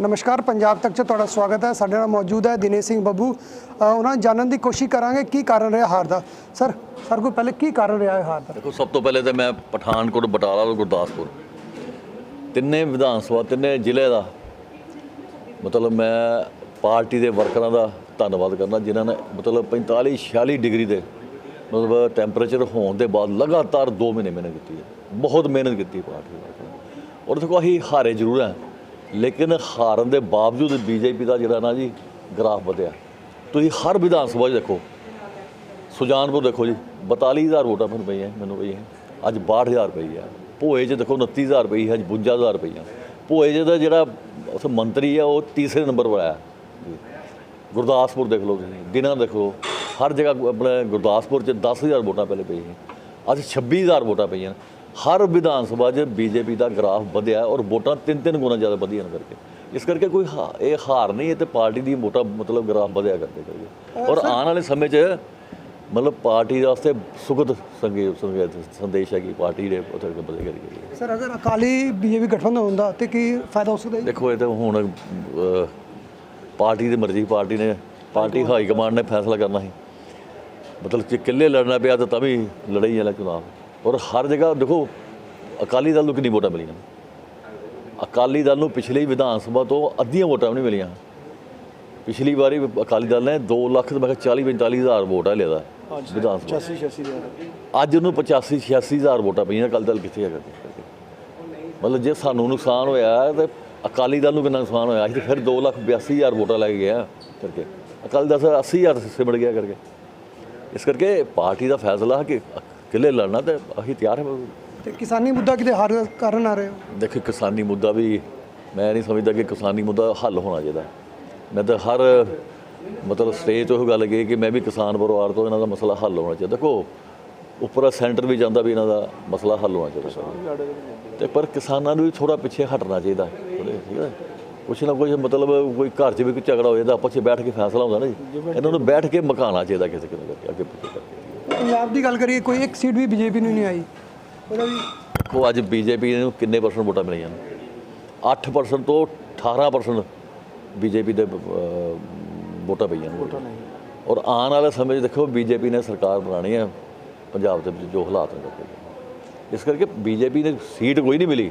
ਨਮਸਕਾਰ, ਪੰਜਾਬ ਤੱਕ 'ਚ ਤੁਹਾਡਾ ਸਵਾਗਤ ਹੈ। ਸਾਡੇ ਨਾਲ ਮੌਜੂਦ ਹੈ ਦਿਨੇਸ਼ ਸਿੰਘ ਬੱਬੂ। ਉਹਨਾਂ ਜਾਣਨ ਦੀ ਕੋਸ਼ਿਸ਼ ਕਰਾਂਗੇ ਕੀ ਕਾਰਨ ਰਿਹਾ ਹਾਰ ਦਾ। ਸਰ ਸਰ ਕੋਈ ਪਹਿਲੇ ਕੀ ਕਾਰਨ ਰਿਹਾ ਹਾਰ ਦਾ? ਦੇਖੋ, ਸਭ ਤੋਂ ਪਹਿਲੇ ਤਾਂ ਮੈਂ ਪਠਾਨਕੋਟ, ਬਟਾਲਾ ਔਰ ਗੁਰਦਾਸਪੁਰ। ਤਿੰਨੇ ਵਿਧਾਨ ਸਭਾ, ਤਿੰਨੇ ਜ਼ਿਲ੍ਹੇ ਦਾ ਮਤਲਬ ਮੈਂ ਪਾਰਟੀ ਦੇ ਵਰਕਰਾਂ ਦਾ ਧੰਨਵਾਦ ਕਰਨਾ, ਜਿਨ੍ਹਾਂ ਨੇ ਮਤਲਬ 45 46 ਡਿਗਰੀ ਦੇ ਮਤਲਬ ਟੈਂਪਰੇਚਰ ਹੋਣ ਦੇ ਬਾਅਦ ਲਗਾਤਾਰ 2 ਮਹੀਨੇ ਮਿਹਨਤ ਕੀਤੀ ਹੈ। ਬਹੁਤ ਮਿਹਨਤ ਕੀਤੀ ਪਾਰਟੀ ਦੇ ਵਰਕਰਾਂ ਔਰ ਦੇਖੋ, ਅਸੀਂ ਹਾਰੇ ਜ਼ਰੂਰ ਹੈ। ਲੇਕਿਨ ਹਾਰਨ ਦੇ ਬਾਵਜੂਦ ਬੀਜੇਪੀ ਦਾ ਜਿਹੜਾ ਨਾ ਜੀ ਗ੍ਰਾਫ ਵਧਿਆ। ਤੁਸੀਂ ਹਰ ਵਿਧਾਨ ਸਭਾ 'ਚ ਦੇਖੋ। ਸੁਜਾਨਪੁਰ ਦੇਖੋ ਜੀ 42000 ਵੋਟਾਂ ਮੈਨੂੰ ਪਈਆਂ ਮੈਨੂੰ ਪਈਆਂ। ਅੱਜ 62000 ਪਈ ਆ। ਭੋਏ 'ਚ ਦੇਖੋ 29000 ਪਈ ਹੈ ਅੱਜ 52000 ਪਈਆਂ। ਭੋਏ 'ਚ ਦਾ ਜਿਹੜਾ ਉੱਥੇ ਮੰਤਰੀ ਆ, ਉਹ ਤੀਸਰੇ ਨੰਬਰ ਪਰ ਆਇਆ ਗੁਰਦਾਸਪੁਰ ਦੇਖ ਲਓ ਤੁਸੀਂ, ਦਿਨਾਂ ਦੇਖੋ। ਹਰ ਜਗ੍ਹਾ ਆਪਣੇ ਗੁਰਦਾਸਪੁਰ 'ਚ 10000 ਵੋਟਾਂ ਪਹਿਲੇ ਪਈਆਂ। ਅੱਜ 26000 ਵੋਟਾਂ ਪਈਆਂ। ਹਰ ਵਿਧਾਨ ਸਭਾ 'ਚ ਬੀਜੇਪੀ ਦਾ ਗ੍ਰਾਫ ਵਧਿਆ ਔਰ ਵੋਟਾਂ ਤਿੰਨ ਤਿੰਨ ਗੁਣਾ ਜ਼ਿਆਦਾ ਵਧੀਆਂ ਕਰਕੇ। ਇਸ ਕਰਕੇ ਕੋਈ ਹਾ- ਇਹ ਹਾਰ ਨਹੀਂ ਇਹ ਤੇ ਪਾਰਟੀ ਦੀ ਮੋਟਾ ਮਤਲਬ ਗ੍ਰਾਫ ਵਧਿਆ ਕਰਦੇ ਕਰਕੇ ਔਰ ਆਉਣ ਵਾਲੇ ਸਮੇਂ 'ਚ ਮਤਲਬ ਪਾਰਟੀ ਦੇ ਵਾਸਤੇ ਸੁਖਦ ਸੰਗੇ ਸੰਗੇ ਸੰਦੇਸ਼ ਹੈ ਕਿ ਪਾਰਟੀ ਦੇ ਉੱਥੇ ਬਦਲ ਕਰੀ ਸਰ ਅਗਰ ਅਕਾਲੀ ਬੀਜੇਪੀ ਗਠਬੰਧਨ ਹੁੰਦਾ ਤੇ ਕੀ ਫਾਇਦਾ ਹੋ ਸਕਦਾ ਦੇਖੋ ਇਹ ਤਾਂ ਹੁਣ ਪਾਰਟੀ ਦੀ ਮਰਜ਼ੀ ਪਾਰਟੀ ਨੇ ਪਾਰਟੀ ਹਾਈ ਕਮਾਂਡ ਨੇ ਫੈਸਲਾ ਕਰਨਾ ਸੀ। ਮਤਲਬ ਜੇ ਇਕੱਲੇ ਲੜਨਾ ਪਿਆ ਤਾਂ ਤਾਂ ਵੀ ਲੜਾਈ ਵਾਲਾ ਚੁਣਾਵ। ਔਰ ਹਰ ਜਗ੍ਹਾ ਦੇਖੋ ਅਕਾਲੀ ਦਲ ਨੂੰ ਕਿੰਨੀ ਵੋਟਾਂ ਮਿਲੀਆਂ। ਅਕਾਲੀ ਦਲ ਨੂੰ ਪਿਛਲੀ ਵਿਧਾਨ ਸਭਾ ਤੋਂ ਅੱਧੀਆਂ ਵੋਟਾਂ ਵੀ ਨਹੀਂ ਮਿਲੀਆਂ। ਪਿਛਲੀ ਵਾਰੀ ਅਕਾਲੀ ਦਲ ਨੇ 2 ਲੱਖ ਤੇ ਮੈਂ ਕਿਹਾ 40 45 ਹਜ਼ਾਰ ਵੋਟਾਂ ਲਿਆਦਾ ਵਿਧਾਨ ਸਭਾ। 86 86 ਦੇ ਅੱਜ ਉਹਨੂੰ 85 86 ਹਜ਼ਾਰ ਵੋਟਾਂ ਪਈਆਂ ਅਕਾਲੀ ਦਲ ਕਿੱਥੇ ਹੈਗਾ ਮਤਲਬ ਜੇ ਸਾਨੂੰ ਨੁਕਸਾਨ ਹੋਇਆ ਤੇ ਅਕਾਲੀ ਦਲ ਨੂੰ ਕਿੰਨਾ ਨੁਕਸਾਨ ਹੋਇਆ? ਅਸੀਂ ਤਾਂ ਫਿਰ 2 ਲੱਖ 82 ਹਜ਼ਾਰ ਵੋਟਾਂ ਲੈ ਕੇ ਗਏ ਆ ਕਰਕੇ। ਅਕਾਲੀ ਦਲ ਸਰ 80 ਹਜ਼ਾਰ ਸਿਮੜ ਗਿਆ ਕਰਕੇ। ਇਸ ਕਰਕੇ ਪਾਰਟੀ ਦਾ ਫੈਸਲਾ ਹੈ ਕਿ ਇਕੱਲੇ ਲੜਨਾ ਤੇ ਅਸੀਂ ਤਿਆਰ ਹਾਂ। ਤੇ ਕਿਸਾਨੀ ਮੁੱਦਾ ਕਿਤੇ ਹਾਰ ਕਾਰਨ ਆ ਰਹੇ ਹੋ? ਦੇਖੋ ਕਿਸਾਨੀ ਮੁੱਦਾ ਵੀ ਮੈਂ ਨਹੀਂ ਸਮਝਦਾ ਕਿ ਕਿਸਾਨੀ ਮੁੱਦਾ ਹੱਲ ਹੋਣਾ ਚਾਹੀਦਾ। ਮੈਂ ਤਾਂ ਹਰ ਮਤਲਬ ਸਟੇਜ ਤੋਂ ਇਹ ਗੱਲ ਕਹੀ ਕਿ ਮੈਂ ਵੀ ਕਿਸਾਨ ਪਰਿਵਾਰ ਤੋਂ ਇਹਨਾਂ ਦਾ ਮਸਲਾ ਹੱਲ ਹੋਣਾ ਚਾਹੀਦਾ। ਦੇਖੋ ਉੱਪਰ ਸੈਂਟਰ ਵੀ ਜਾਂਦਾ ਵੀ ਇਹਨਾਂ ਦਾ ਮਸਲਾ ਹੱਲ ਹੋਣਾ ਚਾਹੀਦਾ। ਤੇ ਪਰ ਕਿਸਾਨਾਂ ਨੂੰ ਵੀ ਥੋੜਾ ਪਿੱਛੇ ਹਟਣਾ ਚਾਹੀਦਾ। ਠੀਕ ਹੈ ਕੁਛ ਨਾ ਕੁਛ ਮਤਲਬ ਕੋਈ ਘਰ 'ਚ ਵੀ ਕੋਈ ਝਗੜਾ ਹੋ ਜਾਂਦਾ ਆਪਸ 'ਚ ਬੈਠ ਕੇ ਫੈਸਲਾ ਹੁੰਦਾ ਨਾ ਜੀ। ਇਹਨਾਂ ਨੂੰ ਬੈਠ ਕੇ ਮਕਾਉਣਾ ਚਾਹੀਦਾ ਕਿਸੇ ਕਿਸੇ ਕਰਕੇ ਅੱਗੇ ਪਿੱਛੇ ਕਰਕੇ। ਪੰਜਾਬ ਦੀ ਗੱਲ ਕਰੀਏ ਕੋਈ ਇੱਕ ਸੀਟ ਵੀ ਬੀਜੇਪੀ ਨੂੰ ਨਹੀਂ ਆਈ। ਉਹਦਾ ਵੀ ਦੇਖੋ ਅੱਜ ਬੀਜੇਪੀ ਨੂੰ ਕਿੰਨੇ ਪਰਸੈਂਟ ਵੋਟਾਂ ਮਿਲੀਆਂ ਨੇ? 8% ਤੋਂ 18% ਬੀਜੇਪੀ ਦੇ ਵੋਟਾਂ ਪਈਆਂ ਨੇ। ਔਰ ਆਉਣ ਵਾਲੇ ਸਮੇਂ 'ਚ ਦੇਖੋ ਬੀਜੇਪੀ ਨੇ ਸਰਕਾਰ ਬਣਾਣੀ ਹੈ ਪੰਜਾਬ ਦੇ ਵਿੱਚ ਜੋ ਹਾਲਾਤ ਨੇ ਇਸ ਕਰਕੇ ਬੀਜੇਪੀ ਨੇ ਸੀਟ ਕੋਈ ਨਹੀਂ ਮਿਲੀ।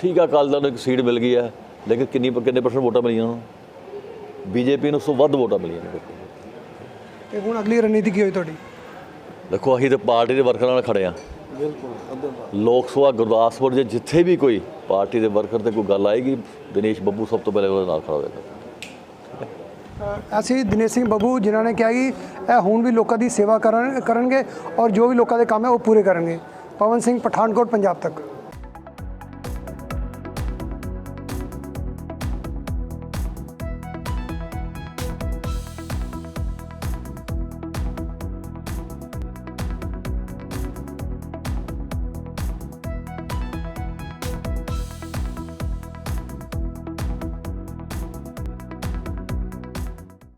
ਠੀਕ ਆ ਅਕਾਲੀ ਦਲ ਨੂੰ ਇੱਕ ਸੀਟ ਮਿਲ ਗਈ ਹੈ ਲੇਕਿਨ ਕਿੰਨੀ ਕਿੰਨੇ ਪਰਸੈਂਟ ਵੋਟਾਂ ਮਿਲੀਆਂ ਉਹਨੂੰ ਬੀਜੇਪੀ ਨੂੰ ਉਸ ਤੋਂ ਵੱਧ ਵੋਟਾਂ ਮਿਲੀਆਂ ਨੇ ਤੇ ਹੁਣ ਅਗਲੀ ਰਣਨੀਤੀ ਕੀ ਹੋਈ ਤੁਹਾਡੀ? ਦੇਖੋ ਅਸੀਂ ਤੇ ਪਾਰਟੀ ਦੇ ਵਰਕਰਾਂ ਨਾਲ ਖੜੇ ਆ। ਲੋਕ ਸਭਾ ਗੁਰਦਾਸਪੁਰ ਜੇ ਜਿੱਥੇ ਵੀ ਕੋਈ ਪਾਰਟੀ ਦੇ ਵਰਕਰ ਤੇ ਕੋਈ ਗੱਲ ਆਏਗੀ ਦਿਨੇਸ਼ ਬੱਬੂ ਸਭ ਤੋਂ ਪਹਿਲੇ ਉਹਦੇ ਨਾਲ ਖੜਾ ਹੋਵੇਗਾ ਅ, ਅਸੀਂ ਦਿਨੇਸ਼ ਸਿੰਘ ਬੱਬੂ ਜਿਨ੍ਹਾਂ ਨੇ ਕਿਹਾ ਕਿ ਇਹ ਹੁਣ ਵੀ ਲੋਕਾਂ ਦੀ ਸੇਵਾ ਕਰਨ ਕਰਨਗੇ ਔਰ ਜੋ ਵੀ ਲੋਕਾਂ ਦੇ ਕੰਮ ਹੈ ਉਹ ਪੂਰੇ ਕਰਨਗੇ। ਪਵਨ ਸਿੰਘ ਪਠਾਨਕੋਟ ਪੰਜਾਬ ਤੱਕ।